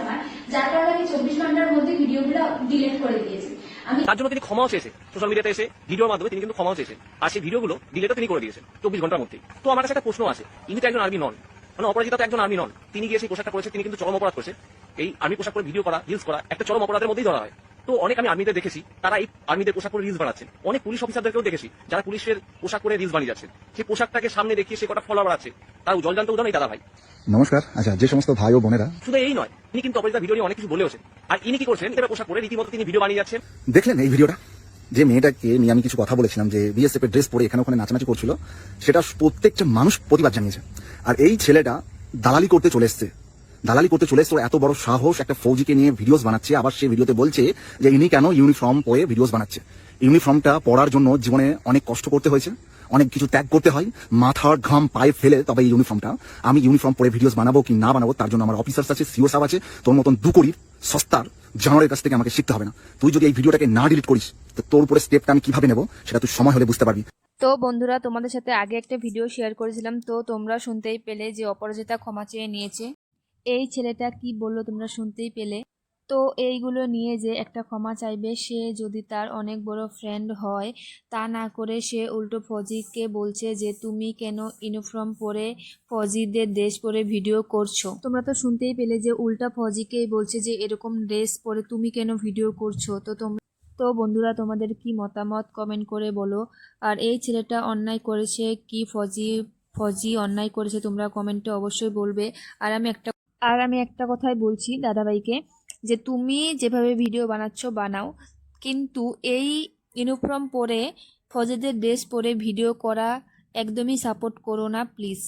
আমার যার কারণে আমি চব্বিশ ঘণ্টার মধ্যে ভিডিওগুলো ডিলিট করে দিয়েছি। তার জন্য তিনি ক্ষমাও চেয়েছে সোশ্যাল মিডিয়াতে এসে ভিডিওর মাধ্যমে তিনি কিন্তু ক্ষমাও চেয়েছেন। আর সেই ভিডিওগুলো ডিলেটও তিনি করে দিয়েছেন চব্বিশ ঘণ্টার মধ্যে তো আমার কাছে একটা প্রশ্ন আছে। ইনি তো একজন আর্মি নন মানে অপরাজিতা তো একজন আর্মি নন তিনি গিয়ে সেই পোশাকটা করেছে তিনি কিন্তু চরম অপরাধ করেছে এই আর্মি পোশাক করে ভিডিও করা রিলস করা, একটা চরম অপরাধের মধ্যেই ধরা হয়। তো অনেক আমি আর্মিদের দেখেছি তারা এই আর্মিদের পোশাক করে রিলস বানাচ্ছেন। অনেক পুলিশ অফিসারদেরকেও দেখেছি যারা পুলিশের পোশাক করে রিলস বানিয়ে যাচ্ছেন। সেই পোশাকটাকে সামনে দেখিয়ে সে কটা ফলোয়ার আছে। তার জলজান্ত উদাহরণ এই দাদা ভাই। নমস্কার। আচ্ছা যে সমস্ত ভাই ও বোনেরা শুধু এই নয় তিনি কিন্তু অপরাজিতা ভিডিও নিয়ে অনেক কিছু বলেওছেন। আর ইনি কি করছেন? এবার পোশাক পরে রীতিমতো তিনি ভিডিও বানিয়ে যাচ্ছেন। দেখলেন এই ভিডিওটা যে মেয়েটাকে নিয়ে আমি কিছু কথা বলেছিলাম যে বিএসএফ এর ড্রেস পরে এখানে ওখানে নাচানাচি করছিল সেটা প্রত্যেকটা মানুষ প্রতিবাদ জানিয়েছে। আর এই ছেলেটা দালালি করতে চলে এসছে। দালালি করতে চলে এসছে। এত বড় সাহস একটা ফৌজিকে নিয়ে ভিডিওস বানাচ্ছে। আবার সে ভিডিওতে বলছে যে ইনি কেন ইউনিফর্ম পরে ভিডিওস বানাচ্ছে। ইউনিফর্মটা পরার জন্য জীবনে অনেক কষ্ট করতে হয়েছে। অনেক কিছু ত্যাগ করতে হয়। মাথার ঘাম পায়ে ফেলে তবে এই ইউনিফর্মটা আমি ইউনিফর্ম পরে ভিডিওস বানাবো কি না বানাবো তার জন্য আমার অফিসার্স আছে সিও সাহেব আছে। তোর মতন দুকরির সস্তার জানোয়ারের কাছ থেকে আমাকে শিখতে হবে না। তুই যদি এই ভিডিওটাকে না ডিলিট করিস, তো তোর উপরে স্টেপটা আমি কীভাবে নেব সেটা তুই সময় হলে বুঝতে পারবি। তো বন্ধুরা, তোমাদের সাথে আগে একটা ভিডিও শেয়ার করেছিলাম। তো তোমরা শুনতেই পেলে যে অপরাজিতা ক্ষমা চেয়ে নিয়েছে। এই ছেলেটা কি বলল তোমরা শুনতেই পেলে? তো এইগুলো নিয়ে যে একটা ক্ষমা চাইবে, সে যদি তার অনেক বড় ফ্রেন্ড হয়, তা না করে সে উল্টো ফজিকে বলছে যে, তুমি কেন ইউনিফর্ম পরে ফজিদের ড্রেস পরে ভিডিও করছ? তোমরা তো শুনতেই পেলে যে উল্টা ফজিকেই বলছে যে, এরকম ড্রেস পরে তুমি কেন ভিডিও করছ? তো তোমরা তো বন্ধুরা, তোমাদের কি মতামত কমেন্ট করে বলো। আর এই ছেলেটা অন্যায় করেছে কি ফজি ফজি অন্যায় করেছে তোমরা কমেন্টে অবশ্যই বলবে। আর আমি একটা আর আমি একটা কথাই বলছি দাদাভাইকে যে তুমি যেভাবে ভিডিও বানাচ্ছ, বানাও। কিন্তু এই ইউনিফর্ম পরে, ফজেদের ড্রেস পরে ভিডিও করা একদমই সাপোর্ট করো না প্লিজ